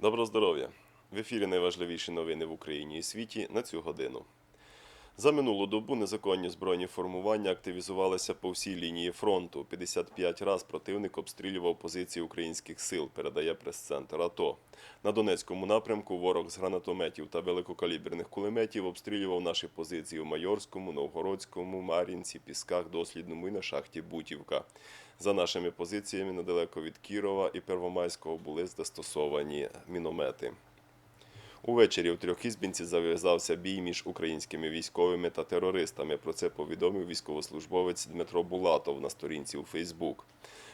Доброго здоров'я! В ефірі найважливіші новини в Україні і світі на цю годину. За минулу добу незаконні збройні формування активізувалися по всій лінії фронту. 55 раз противник обстрілював позиції українських сил, передає прес-центр АТО. На Донецькому напрямку ворог з гранатометів та великокаліберних кулеметів обстрілював наші позиції у Майорському, Новгородському, Мар'їнці, Пісках, Дослідному і на шахті Бутівка. За нашими позиціями недалеко від Кірова і Первомайського були застосовані міномети. Увечері у Трьохізбінці зав'язався бій між українськими військовими та терористами. Про це повідомив військовослужбовець Дмитро Булатов на сторінці у Фейсбук.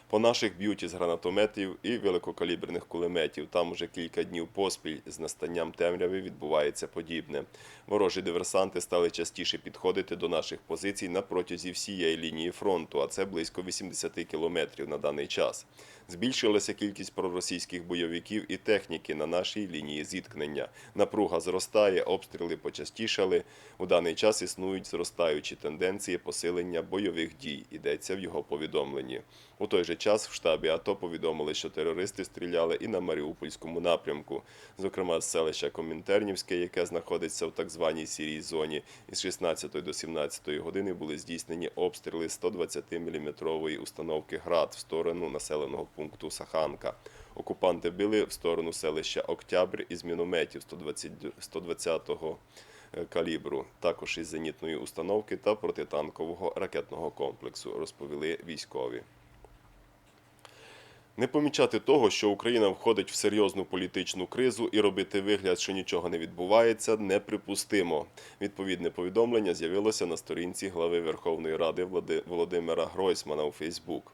По наших б'ють із гранатометів і великокаліберних кулеметів. Там уже кілька днів поспіль з настанням темряви відбувається подібне. Ворожі диверсанти стали частіше підходити до наших позицій на протязі всієї лінії фронту, а це близько 80 кілометрів на даний час. Збільшилася кількість проросійських бойовиків і техніки на нашій лінії зіткнення. Напруга зростає, обстріли почастішали. У даний час існують зростаючі тенденції посилення бойових дій. Йдеться в його повідомленні. У той же час в штабі АТО повідомили, що терористи стріляли і на Маріупольському напрямку, зокрема з селища Комінтернівське, яке знаходиться в так званій сірій зоні. Із 16 до 17 години були здійснені обстріли 120-мм установки ГРАД в сторону населеного пункту Саханка. Окупанти били в сторону селища Октябрь із мінометів 120 120-го калібру, також із зенітної установки та протитанкового ракетного комплексу, розповіли військові. Не помічати того, що Україна входить в серйозну політичну кризу і робити вигляд, що нічого не відбувається, неприпустимо. Відповідне повідомлення з'явилося на сторінці глави Верховної Ради Володимира Гройсмана у Фейсбук.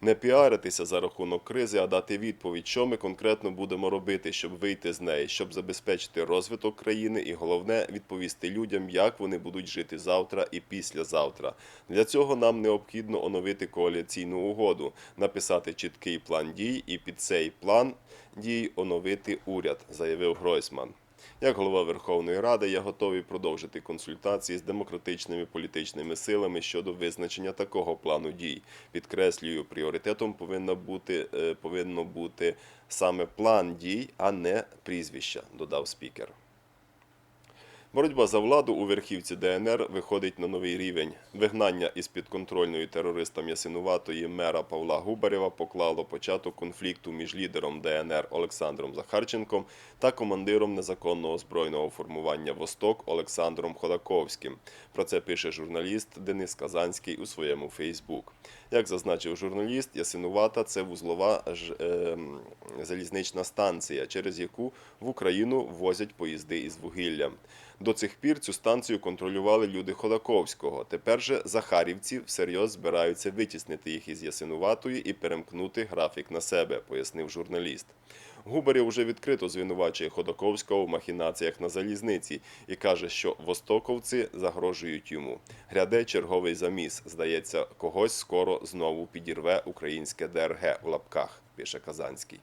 Не піаритися за рахунок кризи, а дати відповідь, що ми конкретно будемо робити, щоб вийти з неї, щоб забезпечити розвиток країни, і головне відповісти людям, як вони будуть жити завтра і післязавтра. Для цього нам необхідно оновити коаліційну угоду, написати чіткий план дій і під цей план дій оновити уряд, заявив Гройсман. Як голова Верховної Ради, я готовий продовжити консультації з демократичними політичними силами щодо визначення такого плану дій. Підкреслюю, пріоритетом повинно бути, е, повинно бути саме план дій, а не прізвища, додав спікер. Боротьба за владу у верхівці ДНР виходить на новий рівень. Вигнання із підконтрольної терористам Ясинуватої мера Павла Губарєва поклало початок конфлікту між лідером ДНР Олександром Захарченком та командиром незаконного збройного формування Восток Олександром Ходаковським. Про це пише журналіст Денис Казанський у своєму Фейсбук. Як зазначив журналіст, Ясинувата це вузлова ж, ем, залізнична станція, через яку в Україну возять поїзди із вугіллям. До цих пір цю станцію контролювали люди Ходаковського. Тепер же Захарівці всерйоз збираються витіснити їх із Ясинуватої і перемкнути графік на себе, пояснив журналіст. Губарєв уже відкрито звинувачує Ходаковського в махінаціях на залізниці і каже, що востоковці загрожують йому. Гряде черговий заміс. Здається, когось скоро знову підірве українське ДРГ в лапках, пише Казанський.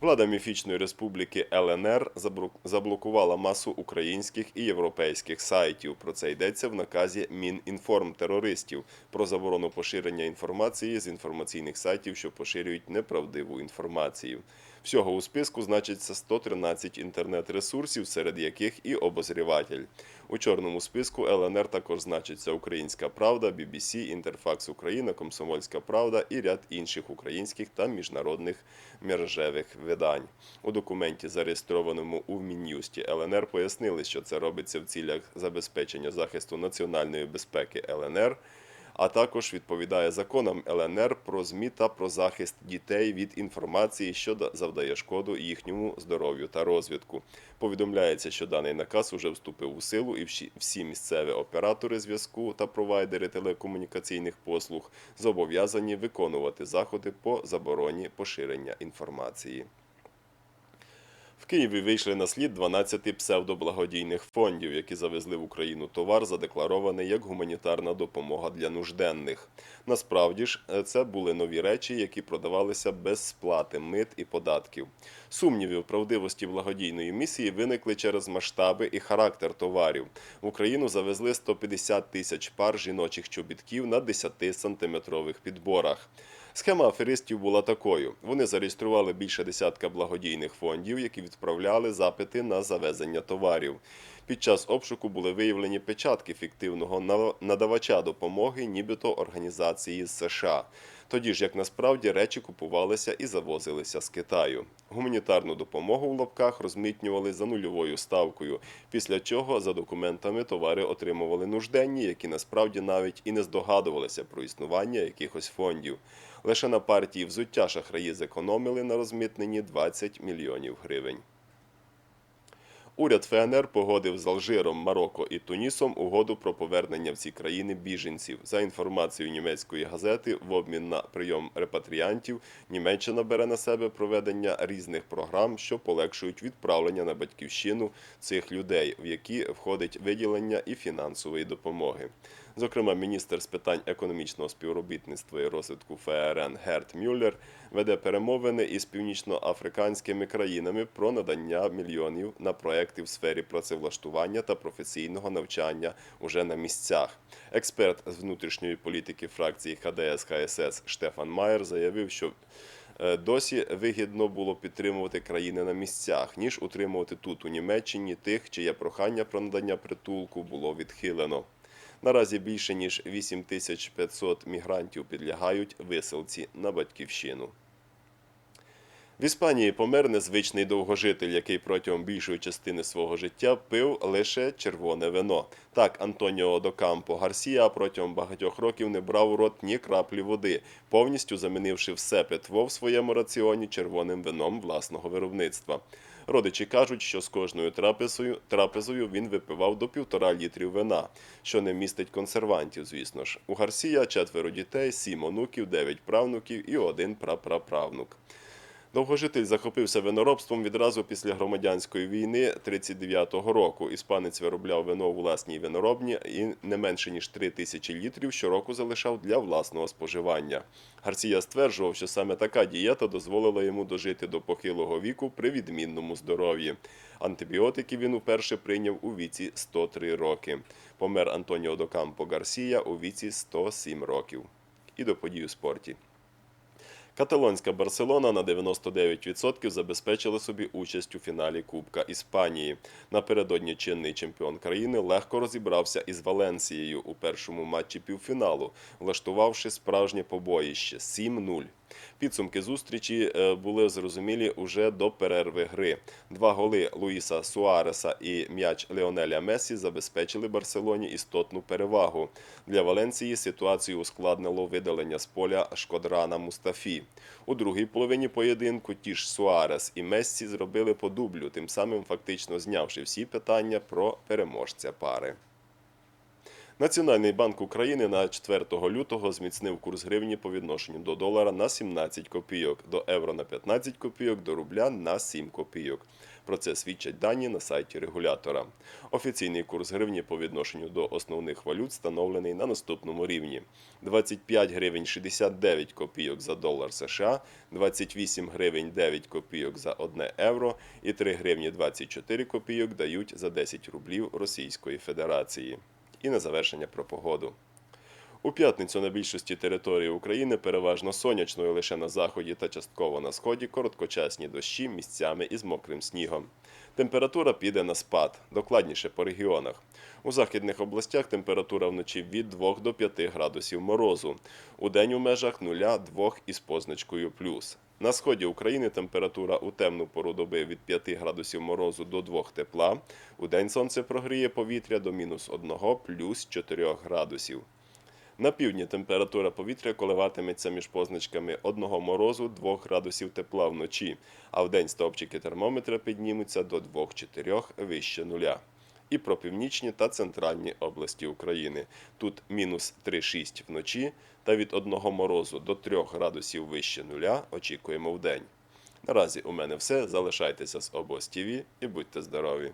Влада міфічної республіки ЛНР заблокувала масу українських і європейських сайтів. Про це йдеться в наказі Мінінформ терористів про заборону поширення інформації з інформаційних сайтів, що поширюють неправдиву інформацію. Всього у списку значиться 113 інтернет-ресурсів, серед яких і обозріватель. У чорному списку ЛНР також значиться Українська Правда, BBC, Інтерфакс Україна, Комсомольська Правда і ряд інших українських та міжнародних мережевих видань. У документі, зареєстрованому у Мін'юсті ЛНР, пояснили, що це робиться в цілях забезпечення захисту національної безпеки ЛНР а також відповідає законам ЛНР про ЗМІ та про захист дітей від інформації, що завдає шкоду їхньому здоров'ю та розвитку. Повідомляється, що даний наказ уже вступив у силу, і всі- місцеві оператори зв'язку та провайдери телекомунікаційних послуг зобов'язані виконувати заходи по забороні поширення інформації. В Києві вийшли на слід 12 псевдоблагодійних фондів, які завезли в Україну товар, задекларований як гуманітарна допомога для нужденних. Насправді ж, е, це були нові речі, які продавалися без сплати мит і податків. Сумніви в правдивості благодійної місії виникли через масштаби і характер товарів. В Україну завезли 150 тисяч пар жіночих чобітків на 10-сантиметрових підборах. Схема аферистів була такою: вони зареєстрували більше десятка благодійних фондів, які відправляли запити на завезення товарів. Під час обшуку були виявлені печатки фіктивного надавача допомоги, нібито організації США. Тоді ж, як насправді, речі купувалися і завозилися з Китаю. Гуманітарну допомогу в лапках розмитнювали за нульовою ставкою, після чого за документами товари отримували нужденні, які насправді навіть і не здогадувалися про існування якихось фондів. Лише на партії взуття шахраї зекономили на розмитненні 20 мільйонів гривень. Уряд ФНР погодив з Алжиром, Марокко і Тунісом угоду про повернення в ці країни біженців. За інформацією німецької газети, в обмін на прийом репатріантів Німеччина бере на себе проведення різних програм, що полегшують відправлення на батьківщину цих людей, в які входить виділення і фінансової допомоги. Зокрема, міністр з питань економічного співробітництва і розвитку ФРН Герт Мюллер веде перемовини із північноафриканськими країнами про надання мільйонів на проекти в сфері працевлаштування та професійного навчання уже на місцях. Експерт з внутрішньої політики фракції ХДС ХСС Штефан Майер заявив, що Е, Досі вигідно було підтримувати країни на місцях, ніж утримувати тут у Німеччині тих, чиє прохання про надання притулку було відхилено. Наразі більше ніж 8500 мігрантів підлягають висилці на батьківщину. В Іспанії помер незвичний довгожитель, який протягом більшої частини свого життя пив лише червоне вино. Так, Антоніо Докампо Гарсія протягом багатьох років не брав у рот ні краплі води, повністю замінивши все питво в своєму раціоні червоним вином власного виробництва. Родичі кажуть, що з кожною трапезою, трапезою він випивав до півтора літрів вина, що не містить консервантів, звісно ж. У Гарсія четверо дітей, сім онуків, дев'ять правнуків і один прапраправнук. Довгожитель захопився виноробством відразу після громадянської війни 39-го року. Іспанець виробляв вино у власній виноробні і не менше ніж 3 тисячі літрів щороку залишав для власного споживання. Гарсія стверджував, що саме така дієта дозволила йому дожити до похилого віку при відмінному здоров'ї. Антибіотики він уперше прийняв у віці 103 роки. Помер Антоніо Докампо Гарсія у віці 107 років. І до подій у спорті. Каталонська Барселона на 99% забезпечила собі участь у фіналі Кубка Іспанії. Напередодні чинний чемпіон країни легко розібрався із Валенсією у першому матчі півфіналу, влаштувавши справжнє побоїще 7-0. Підсумки зустрічі е, були зрозумілі уже до перерви гри. Два голи Луїса Суареса і м'яч Леонеля Месі забезпечили Барселоні істотну перевагу. Для Валенції ситуацію ускладнило видалення з поля Шкодрана Мустафі. У другій половині поєдинку ті ж Суарес і Мессі зробили по дублю, тим самим фактично знявши всі питання про переможця пари. Національний банк України на 4 лютого зміцнив курс гривні по відношенню до долара на 17 копійок, до євро на 15 копійок, до рубля на 7 копійок. Про це свідчать дані на сайті регулятора. Офіційний курс гривні по відношенню до основних валют встановлений на наступному рівні: 25 гривень 69 копійок за долар США, 28 гривень 9 копійок за 1 євро і 3 гривні 24 копійок дають за 10 рублів Російської Федерації. І на завершення про погоду. У п'ятницю на більшості території України переважно сонячною лише на заході та частково на сході короткочасні дощі місцями із мокрим снігом. Температура піде на спад, докладніше по регіонах. У західних областях температура вночі від 2 до 5 градусів морозу, у день у межах 0-2 із позначкою плюс. На сході України температура у темну пору доби від 5 градусів морозу до 2 тепла. У день сонце прогріє повітря до мінус 1 плюс 4 градусів. На півдні температура повітря коливатиметься між позначками 1 морозу 2 градусів тепла вночі, а вдень стовпчики термометра піднімуться до 2-4 вище нуля. І про північні та центральні області України. Тут мінус 3,6 вночі та від 1 морозу до 3 градусів вище нуля очікуємо вдень. Наразі у мене все. Залишайтеся з обоз ТІВІ і будьте здорові!